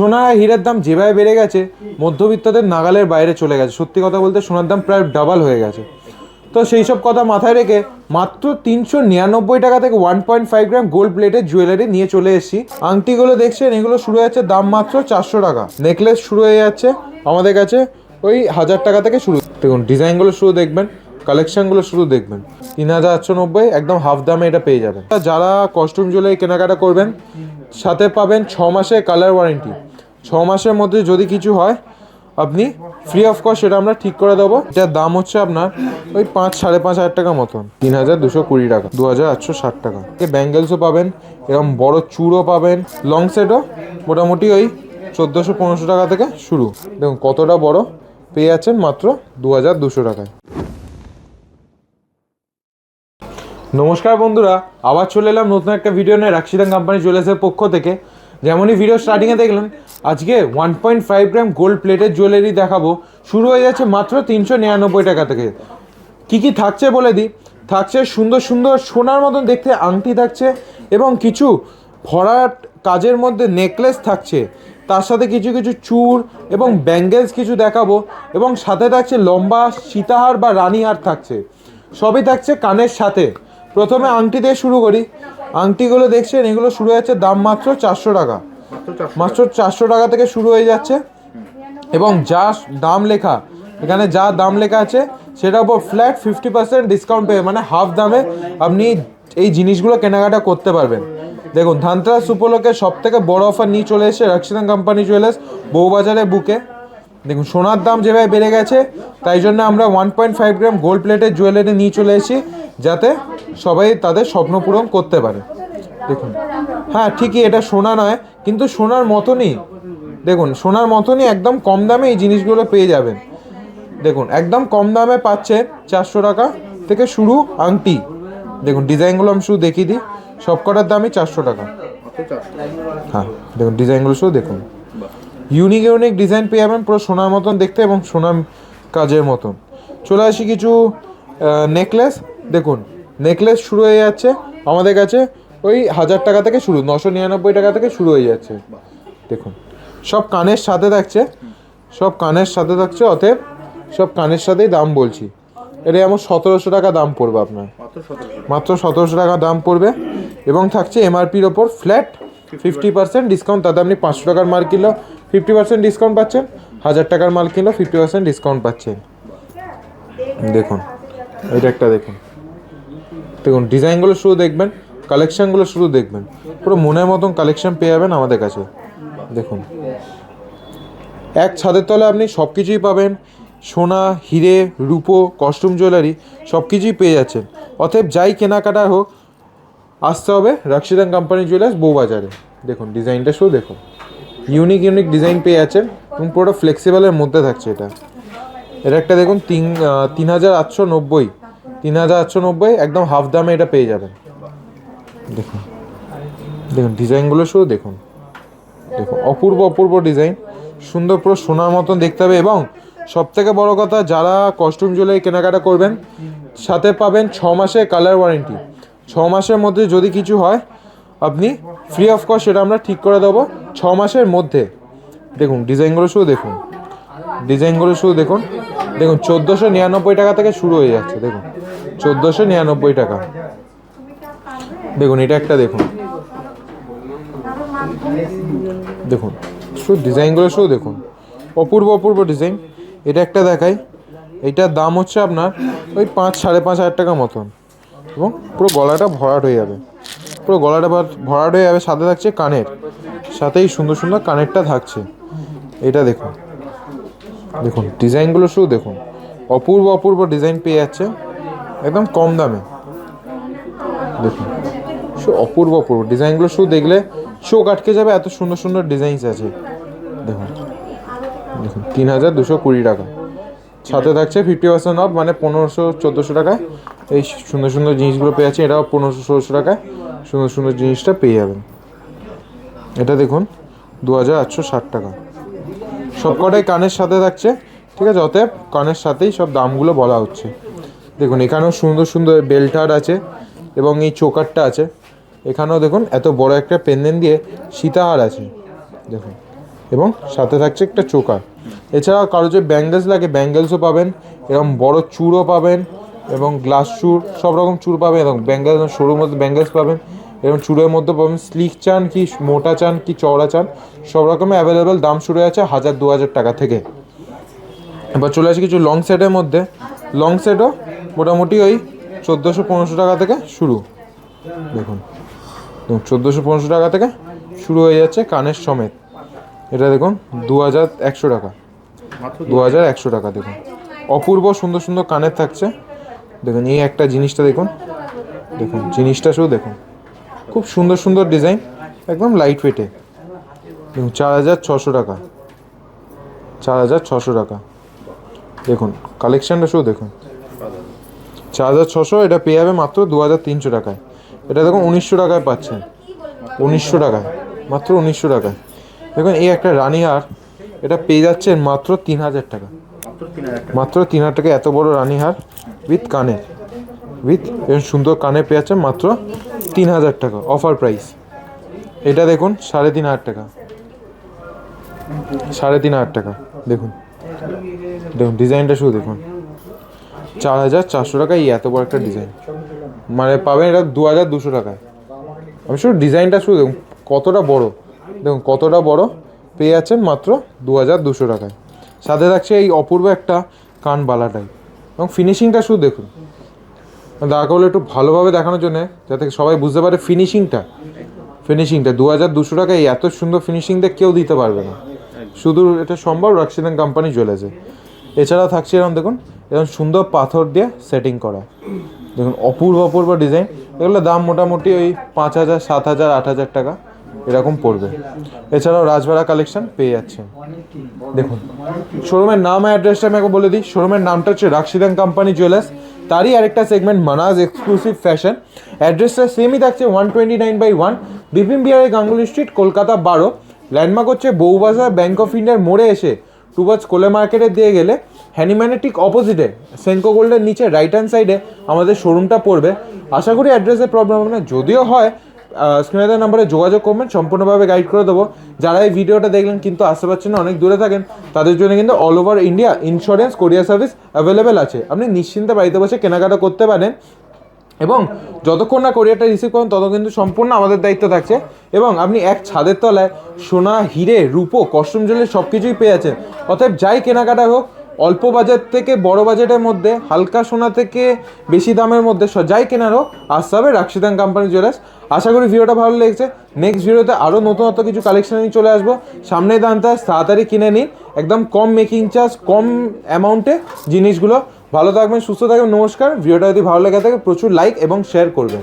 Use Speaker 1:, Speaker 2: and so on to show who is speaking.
Speaker 1: সোনা হীরের দাম যেভাবে বেড়ে গেছে, মধ্যবিত্তদের নাগালের বাইরে চলে গেছে। সত্যি কথা বলতে সোনার দাম প্রায় ডাবল হয়ে গেছে। তো সেই সব কথা মাথায় রেখে মাত্র তিনশো নিরানব্বই টাকা থেকে one point five gram gold প্লেটের জুয়েলারি নিয়ে চলে এসেছি। আংটিগুলো দেখছেন, এগুলো শুরু হয়ে যাচ্ছে দাম মাত্র চারশো টাকা। নেকলেস শুরু হয়ে যাচ্ছে আমাদের কাছে ওই হাজার টাকা থেকে শুরু। দেখুন ডিজাইনগুলো শুরু দেখবেন কালেকশনগুলো শুরু দেখবেন। তিন হাজার আটশো নব্বই, একদম হাফ দামে এটা পেয়ে যাবেন। যারা কস্টিউম জুয়েলারি কেনাকাটা করবেন, সাথে পাবেন ছ মাসের কালার ওয়ারেন্টি ছ মাসের মধ্যে যদি কিছু হয়, আপনি ফ্রি অফ কস্ট সেটা আমরা ঠিক করে দেবো। এটার দাম হচ্ছে আপনার ওই পাঁচ, সাড়ে পাঁচ হাজার টাকা মতন। তিন হাজার দুশো কুড়ি টাকা, দু হাজার আটশো ষাট টাকা। ব্যাঙ্গেলসও পাবেন, এরকম বড় চুড়ও পাবেন লং সেটও মোটামুটি ওই চোদ্দোশো পনেরোশো টাকা থেকে শুরু। দেখুন কতটা বড়, পেয়ে যাচ্ছেন মাত্র দু হাজার দুশো টাকায়। নমস্কার বন্ধুরা, আবার চলে এলাম নতুন একটা ভিডিও নিয়ে। রাক্সিদান কোম্পানি জুয়েলার্সের পক্ষ থেকে। যেমনই ভিডিও স্টার্টিংয়ে দেখলেন, আজকে one point five gram gold প্লেটের জুয়েলারি দেখাবো। শুরু হয়ে যাচ্ছে মাত্র তিনশো নিরানব্বই টাকা থেকে। কি কি থাকছে বলে দিই? থাকছে সুন্দর সুন্দর সোনার মতন দেখতে আংটি থাকছে এবং কিছু ভরাট কাজের মধ্যে নেকলেস থাকছে। তার সাথে কিছু কিছু চূড় এবং ব্যাঙ্গেলস কিছু দেখাবো এবং সাথে থাকছে লম্বা সীতাহার বা রানীহার থাকছে। সবই থাকছে কানের সাথে। প্রথমে আংটি দিয়ে শুরু করি। আংটিগুলো দেখছেন? এগুলো শুরু হচ্ছে দাম মাত্র চারশো টাকা। মাত্র চারশো টাকা থেকে শুরু হয়ে যাচ্ছে। এবং যা দাম লেখা, এখানে যা দাম লেখা আছে, সেটার উপর ফ্ল্যাট ফিফটি পার্সেন্ট ডিসকাউন্ট পেয়ে মানে হাফ দামে আপনি এই জিনিসগুলো কেনাকাটা করতে পারবেন। দেখুন, ধানতেরাস উপলক্ষে সব থেকে বড় অফার নিয়ে চলে এসেছে রাক্সিদান কোম্পানি জুয়েলার্স বউবাজারে বুকে দেখুন, সোনার দাম যেভাবে বেড়ে গেছে, তাই জন্য আমরা one point five gram gold প্লেটের জুয়েলারি নিয়ে চলে এসেছি, যাতে সবাই তাদের স্বপ্ন পূরণ করতে পারে। দেখুন হ্যাঁ ঠিকই এটা সোনা নয়, কিন্তু সোনার মতনই, দেখুন, সোনার মতনই একদম কম দামে এই জিনিসগুলো পেয়ে যাবেন। দেখুন, একদম কম দামে পাচ্ছেন চারশো টাকা থেকে শুরু আংটি। দেখুন, ডিজাইনগুলো আমি শুধু দেখিয়ে দিই সব কটার দামই চারশো টাকা। হ্যাঁ দেখুন, ডিজাইনগুলো শুধু দেখুন। ইউনিক ইউনিক ডিজাইন পেয়ে যাবেন পুরো সোনার মতন দেখতে এবং সোনার কাজের মতন। চলে আসি কিছু নেকলেস দেখুন নেকলেস শুরু হয়ে যাচ্ছে আমাদের কাছে। ওই হাজার টাকা থেকে শুরু নশো নিরানব্বই টাকা থেকে শুরু হয়ে যাচ্ছে। দেখুন সব কানের সাথে থাকছে সব কানের সাথে থাকছে অতএব সব কানের সাথেই দাম বলছি। এটা এমন সতেরোশো টাকা দাম পড়বে আপনার। মাত্র সতেরোশো টাকা। দাম পড়বে এবং থাকছে এমআরপির ওপর ফ্ল্যাট ফিফটি পার্সেন্ট ডিসকাউন্ট তাতে আপনি পাঁচশো টাকার মাল কিনলেও ফিফটি পার্সেন্ট ডিসকাউন্ট পাচ্ছেন, হাজার টাকার মাল কিনলেও ফিফটি পার্সেন্ট ডিসকাউন্ট পাচ্ছেন। দেখুন, এটা একটা দেখুন। দেখুন, ডিজাইনগুলো শুধু দেখবেন, কালেকশানগুলো শুধু দেখবেন। পুরো মনের মতন কালেকশান পেয়ে যাবেন আমাদের কাছে। দেখুন। এক ছাদের তলে আপনি সব কিছুই পাবেন, সোনা, হিরে, রূপো, কস্টিউম জুয়েলারি সব কিছুই পেয়ে যাচ্ছেন। অতএব যাই কেনাকাটা হোক, আসতে হবে রাক্সিদান কোম্পানি জুয়েলার্স বউবাজারে। দেখুন, ডিজাইনটা শুধু দেখুন। ইউনিক ইউনিক ডিজাইন পেয়ে যাচ্ছেন এবং পুরোটা ফ্লেক্সিবলের মধ্যে থাকছে এটা। এটা একটা দেখুন, তিন তিন হাজার আটশো নব্বই। তিন হাজার আটশো নব্বই, একদম হাফ দামে এটা পেয়ে যাবেন। দেখুন। দেখুন ডিজাইনগুলো শুধু দেখুন। দেখুন, অপূর্ব অপূর্ব ডিজাইন সুন্দর পুরো সোনার মতন দেখতে হবে এবং সব থেকে বড় কথা, যারা কস্টিউম জুয়েলারি কেনাকাটা করবেন, সাথে পাবেন ছ মাসের কালার ওয়ারেন্টি ছ মাসের মধ্যে যদি কিছু হয়, আপনি ফ্রি অফ কস্ট সেটা আমরা ঠিক করে দেবো। ছ মাসের মধ্যে। দেখুন ডিজাইনগুলো শুধু দেখুন। ডিজাইনগুলো শুধু দেখুন। দেখুন, চোদ্দোশো নিরানব্বই টাকা থেকে শুরু হয়ে যাচ্ছে, দেখুন। চোদ্দোশো নিরানব্বই টাকা। দেখুন, এটা একটা দেখুন। দেখুন, শুধু ডিজাইনগুলো শুধু দেখুন। অপূর্ব অপূর্ব ডিজাইন এটা একটা দেখাই। এইটার দাম হচ্ছে আপনার ওই পাঁচ, সাড়ে পাঁচ হাজার টাকা মতন। এবং পুরো গলাটা ভরাট হয়ে যাবে। পুরো গলাটা ভর- ভরাট হয়ে যাবে সাথে থাকছে কানের। সাথেই সুন্দর সুন্দর কানেরটা থাকছে। এটা দেখুন। দেখুন, ডিজাইনগুলো শুধু দেখুন। অপূর্ব অপূর্ব ডিজাইন পেয়ে যাচ্ছে। একদম কম দামে। দেখুন শুধু অপূর্ব অপূর্ব। ডিজাইনগুলো শুধু দেখলে চোখ আটকে যাবে, এত সুন্দর সুন্দর ডিজাইনস আছে। দেখুন দেখুন, তিন হাজার দুশো কুড়ি টাকা। সাথে থাকছে ফিফটি পার্সেন্ট অফ মানে পনেরোশো চোদ্দোশো টাকায়। এই সুন্দর সুন্দর জিনিসগুলো পেয়ে যাচ্ছে, এটাও পনেরোশো ষোলোশো টাকায়। সুন্দর সুন্দর জিনিসটা পেয়ে যাবেন। এটা দেখুন দু হাজার আটশো ষাট টাকা। সবকটাই কানের সাথে থাকছে, ঠিক আছে? অতএব কানের সাথেই সব দামগুলো বলা হচ্ছে। দেখুন, এখানেও সুন্দর সুন্দর বেল্টার আছে এবং এই চোকারটা আছে। এখানেও দেখুন, এত বড় একটা পেন্ডেন্ট দিয়ে সীতাহার আছে। দেখুন, এবং সাথে থাকছে একটা চোকার। এছাড়াও কারও যে ব্যাঙ্গেলস লাগে, ব্যাঙ্গেলসও পাবেন, এরকম বড় চুরও পাবেন এবং গ্লাস চুর সব রকম চুর পাবেন এবং ব্যাঙ্গেল সরুর মধ্যে ব্যাঙ্গেলস পাবেন এবং চুরের মধ্যে পাবেন স্লিক চান কি মোটা চান কি চওড়া চান সব রকমের অ্যাভেলেবেল দাম শুরু আছে হাজার দু হাজার টাকা থেকে। এবার চলে আসি কিছু লং সেটের মধ্যে। লং সেটও মোটামুটি ওই চোদ্দোশো পনেরোশো টাকা থেকে শুরু। দেখুন চোদ্দোশো পনেরোশো টাকা থেকে শুরু হয়ে যাচ্ছে কানের সমেত। এটা দেখুন দু হাজার একশো টাকা। দু হাজার একশো টাকা দেখুন। অপূর্ব সুন্দর সুন্দর কানের থাকছে। দেখুন এই একটা জিনিসটা দেখুন। দেখুন জিনিসটা শুধু দেখুন। খুব সুন্দর সুন্দর ডিজাইন একদম লাইট ওয়েটে দেখুন চার হাজার ছশো টাকা। চার হাজার ছশো টাকা। দেখুন কালেকশানটা শুধু দেখুন। চার হাজার ছশো এটা পেয়ে যাবে মাত্র দু হাজার তিনশো টাকায়। এটা দেখুন উনিশশো টাকায় পাচ্ছেন। উনিশশো টাকায় মাত্র উনিশশো টাকায়। দেখুন এই একটা রানী হার এটা পেয়ে যাচ্ছেন মাত্র তিন হাজার টাকা। মাত্র তিন হাজার টাকা এত বড় রানী হার। উইথ কানের উইথ এরকম সুন্দর কানে পেয়ে যাচ্ছেন মাত্র তিন হাজার টাকা অফার প্রাইস এটা দেখুন, সাড়ে তিন হাজার টাকা। সাড়ে তিন হাজার টাকা, দেখুন। দেখুন ডিজাইনটা শুধু দেখুন। চার হাজার চারশো টাকা, এই এত বড় একটা ডিজাইন মানে পাবেন এটা দু হাজার দুশো টাকায়। আমি শুধু ডিজাইনটা শুধু দেখুন, কতটা বড়। দেখুন, কতটা বড় পেয়ে যাচ্ছেন মাত্র দু হাজার দুশো টাকায়। সাথে থাকছে এই অপূর্ব একটা কান টাইপ এবং ফিনিশিংটা শুধু দেখুন। দেখা হলো একটু ভালোভাবে দেখানোর জন্য, যাতে সবাই বুঝতে পারে ফিনিশিংটা ফিনিশিংটা দু হাজার দুশো টাকায় এই এত সুন্দর ফিনিশিংটা কেউ দিতে পারবে না। শুধু এটা সম্ভব, রাক্সিদান কোম্পানি চলেছে এছাড়াও থাকছে এরকম, দেখুন, এরকম সুন্দর পাথর দিয়ে সেটিং করা। দেখুন, অপূর্ব অপূর্ব ডিজাইন এগুলো দাম মোটামুটি ওই পাঁচ হাজার, সাত হাজার, আট হাজার টাকা। এরকম পড়বে। এছাড়াও রাজভাড়া কালেকশন পেয়ে যাচ্ছেন। দেখুন, শোরুমের নাম অ্যাড্রেসটা আমি একবার বলে দিই। শোরুমের নামটা হচ্ছে রাক্সিদান কোম্পানি জুয়েলার্স তারই আরেকটা সেগমেন্ট মানাজ এক্সক্লুসিভ ফ্যাশন অ্যাড্রেসটা সেমই থাকছে one twenty nine by one Bipin বিহারে গাঙ্গুলি স্ট্রিট কলকাতা বারো। ল্যান্ডমার্ক হচ্ছে বউবাজার ব্যাঙ্ক অফ ইন্ডিয়ার মোড়ে এসে টুবার্স কোলে মার্কেটে দিয়ে গেলে হ্যানিম্যানের ঠিক অপোজিটে সেনকো গোল্ডের নিচে রাইট হ্যান্ড সাইডে আমাদের শোরুমটা পড়বে। আশা করি অ্যাড্রেসের প্রবলেম হবে না। যদিও হয় স্ক্রিনে নাম্বারে যোগাযোগ করবেন, সম্পূর্ণভাবে গাইড করে দেবো। যারা এই ভিডিওটা দেখলেন কিন্তু আসতে পারছেন না, অনেক দূরে থাকেন, তাদের জন্য কিন্তু all over India insurance courier service available আছে। আপনি নিশ্চিন্তে বাড়িতে বসে কেনাকাটা করতে পারেন এবং যতক্ষণ না কোরিয়ারটা রিসিভ করেন তত কিন্তু সম্পূর্ণ আমাদের দায়িত্ব থাকছে। এবং আপনি এক ছাদের তলায় সোনা, হিরে, রূপো কস্টিউম জুয়েলারি সব কিছুই পেয়ে যাচ্ছেন। অতএব যাই কেনাকাটা হোক অল্প বাজেট থেকে বড় বাজেটের মধ্যে, হালকা সোনা থেকে বেশি দামের মধ্যে যাই কেনার হোক আসতে হবে রাক্সিদান কোম্পানি জুয়েলার্স। আশা করি ভিডিওটা ভালো লেগেছে। নেক্সট ভিডিওতে আরও নতুনত্ব কিছু কালেকশন নিয়ে চলে আসব। সামনে দানতে তাড়াতাড়ি কিনে নিন। একদম কম মেকিং চার্জ কম অ্যামাউন্টে জিনিসগুলো। ভালো থাকবেন, সুস্থ থাকবেন, নমস্কার। ভিডিওটা যদি ভালো লেগে থাকে, প্রচুর লাইক এবং শেয়ার করবেন।